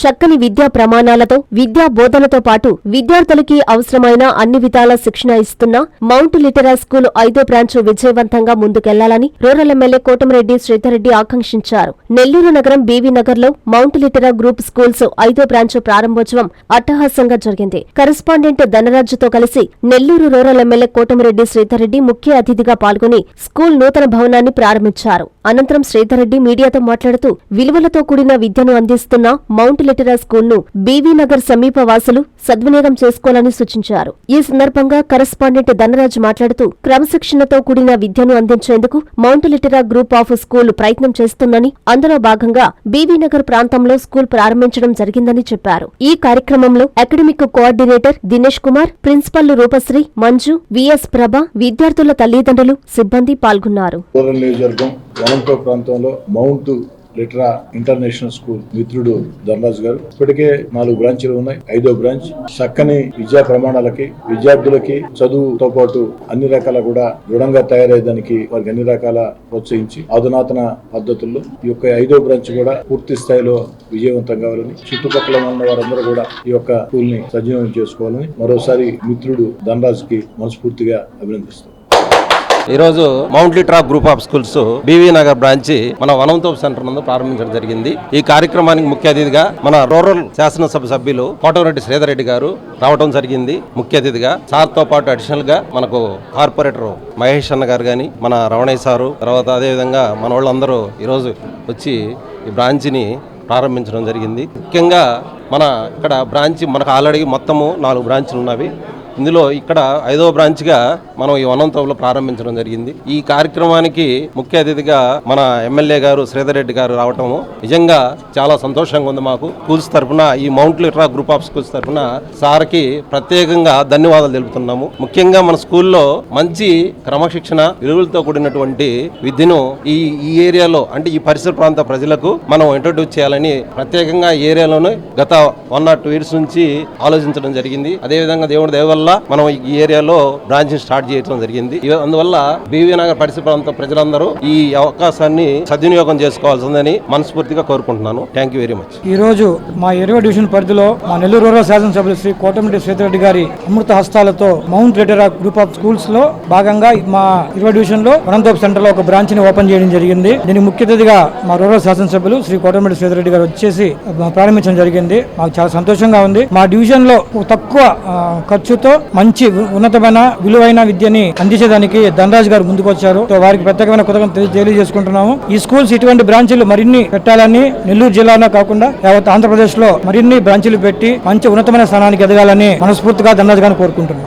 చక్కని విద్యా ప్రమాణాలతో విద్యా బోధనతో పాటు విద్యార్థులకి అవసరమైన అన్ని విధాల శిక్షణ ఇస్తున్న మౌంట్ లిటరా స్కూల్ ఐదో బ్రాంచ్ విజయవంతంగా ముందుకెళ్ళాలని రూరల్ ఎమ్మెల్యే కోటమిరెడ్డి శ్రీధర్రెడ్డి ఆకాంక్షించారు. నెల్లూరు నగరం బీవీ నగర్లో మౌంట్ లిటరా గ్రూప్ స్కూల్స్ ఐదో బ్రాంచ్ ప్రారంభోత్సవం అట్టహాసంగా జరిగింది. కరెస్పాండెంట్ ధనరాజుతో కలిసి నెల్లూరు రూరల్ ఎమ్మెల్యే కోటమిరెడ్డి శ్రీధర్రెడ్డి ముఖ్య అతిథిగా పాల్గొని స్కూల్ నూతన భవనాన్ని ప్రారంభించారు. అనంతరం శ్రీధర్రెడ్డి మీడియాతో మాట్లాడుతూ విలువలతో కూడిన విద్యను అందిస్తున్న మౌంట్ లిటరా స్కూల్ను బీవీ నగర్ సమీప వాసులు సద్వినియోగం చేసుకోవాలని సూచించారు. ఈ సందర్భంగా కరెస్పాండెంట్ ధనరాజ్ మాట్లాడుతూ క్రమశిక్షణతో కూడిన విద్యను అందించేందుకు Mount Litera group of school ప్రయత్నం చేస్తుందని అందులో భాగంగా బీవీ నగర్ ప్రాంతంలో స్కూల్ ప్రారంభించడం జరిగిందని చెప్పారు. ఈ కార్యక్రమంలో academic coordinator Dinesh Kumar principal Roopasri Manju V S Prabha విద్యార్థుల తల్లిదండ్రులు సిబ్బంది పాల్గొన్నారు. ప్రాంతంలో మౌంట్ లిటరా ఇంటర్నేషనల్ స్కూల్ మిత్రుడు ధనరాజు గారు. ఇప్పటికే నాలుగు బ్రాంచీలు ఉన్నాయి. ఐదో బ్రాంచ్. చక్కని విద్యా ప్రమాణాలకి విద్యార్థులకి చదువుతో పాటు అన్ని రకాల కూడా దృఢంగా తయారయ్యేదానికి వారికి అన్ని రకాల ప్రోత్సహించి అధునాతన పద్ధతుల్లో ఈ యొక్క ఐదో బ్రాంచ్ కూడా పూర్తి స్థాయిలో విజయవంతం కావాలని చుట్టుపక్కల ఉన్న వారందరూ కూడా ఈ యొక్క స్కూల్ని సజీవం చేసుకోవాలని మరోసారి మిత్రుడు ధనరాజుకి మనస్ఫూర్తిగా అభినందిస్తాం ఈరోజు Mount Litera group of schools B V Nagar branch మన వనంతో సెంటర్ నందు ప్రారంభించడం జరిగింది. ఈ కార్యక్రమానికి ముఖ్య అతిథిగా మన రూరల్ శాసనసభ సభ్యులు కోటమిరెడ్డి శ్రీధర్ రెడ్డి గారు రావడం జరిగింది. ముఖ్య అతిథిగా సార్తో పాటు అడిషనల్గా మనకు కార్పొరేటర్ మహేష్ అన్న గారు కానీ మన రమణయ్య సారు తర్వాత అదేవిధంగా మన వాళ్ళందరూ ఈరోజు వచ్చి ఈ బ్రాంచ్ని ప్రారంభించడం జరిగింది. ముఖ్యంగా మన ఇక్కడ బ్రాంచ్ మనకు ఆల్రెడీ మొత్తము నాలుగు బ్రాంచ్లు ఉన్నవి. ఇందులో ఇక్కడ ఐదో బ్రాంచ్గా మనం ఈ వనంతంలో ప్రారంభించడం జరిగింది. ఈ కార్యక్రమానికి ముఖ్య అతిథిగా మన ఎమ్మెల్యే గారు శ్రీధర్ రెడ్డి గారు రావటము నిజంగా చాలా సంతోషంగా ఉంది మాకు. స్కూల్స్ తరఫున ఈ Mount Litera group of schools తరఫున సార్కి ప్రత్యేకంగా ధన్యవాదాలు తెలుపుతున్నాము. ముఖ్యంగా మన స్కూల్లో మంచి క్రమశిక్షణ విలువలతో కూడినటువంటి విద్యను ఈ ఈ ఏరియాలో అంటే ఈ పరిసర ప్రాంత ప్రజలకు మనం ఇంట్రడ్యూస్ చేయాలని ప్రత్యేకంగా ఈ ఏరియాలోనే గత వన్ ఆర్ టూ ఇయర్స్ నుంచి ఆలోచించడం జరిగింది. అదేవిధంగా దేవుడి దేవాలయం వల్ల మనం ఈ ఏరియాలో బ్రాంచ్ స్టార్ట్ చేయడం జరిగింది. అందువల్ల బీవీ నగర్ పరిసర ప్రాంత ప్రజలందరూ ఈ అవకాశాన్ని సద్వినియోగం చేసుకోవాల్సిందని మనస్ఫూర్తిగా కోరుకుంటున్నాను. Thank you very much. ఈ రోజు మా ఇరవై డివిజన్ పరిధిలో మా నెల్లూరు రూరల్ శాసనసభ్యులు శ్రీ కోటమిరెడ్డి శ్రీధరెడ్డి గారి అమృత హస్తాలతో మౌంట్ లిటరా గ్రూప్ ఆఫ్ స్కూల్స్లో భాగంగా మా ఇరవై డివిజన్లో అనంతోప్ సెంటర్లో ఒక బ్రాంచ్ని ఓపెన్ చేయడం జరిగింది. దీనికి ముఖ్య అతిథిగా మా రూరల్ శాసనసభ్యులు శ్రీ కోటమిరెడ్డి శ్రీధరెడ్డి గారు వచ్చేసి ప్రారంభించడం జరిగింది. మాకు చాలా సంతోషంగా ఉంది. మా డివిజన్లో తక్కువ ఖర్చుతో విద్యతో మంచి ఉన్నతమైన విలువైన విద్యని అందించేదానికి ధనరాజ్ గారు ముందుకు వచ్చారు వారికి ప్రత్యేకమైన కృతజ్ఞత తెలియజేసుకుంటున్నాము. ఈ స్కూల్స్ ఇటువంటి బ్రాంచీలు మరిన్ని పెట్టాలని నెల్లూరు జిల్లాలో కాకుండా యావత్ ఆంధ్రప్రదేశ్లో మరిన్ని బ్రాంచీలు పెట్టి మంచి ఉన్నతమైన స్థానానికి ఎదగాలని మనస్ఫూర్తిగా ధనరాజ్ గారిని కోరుకుంటున్నాం.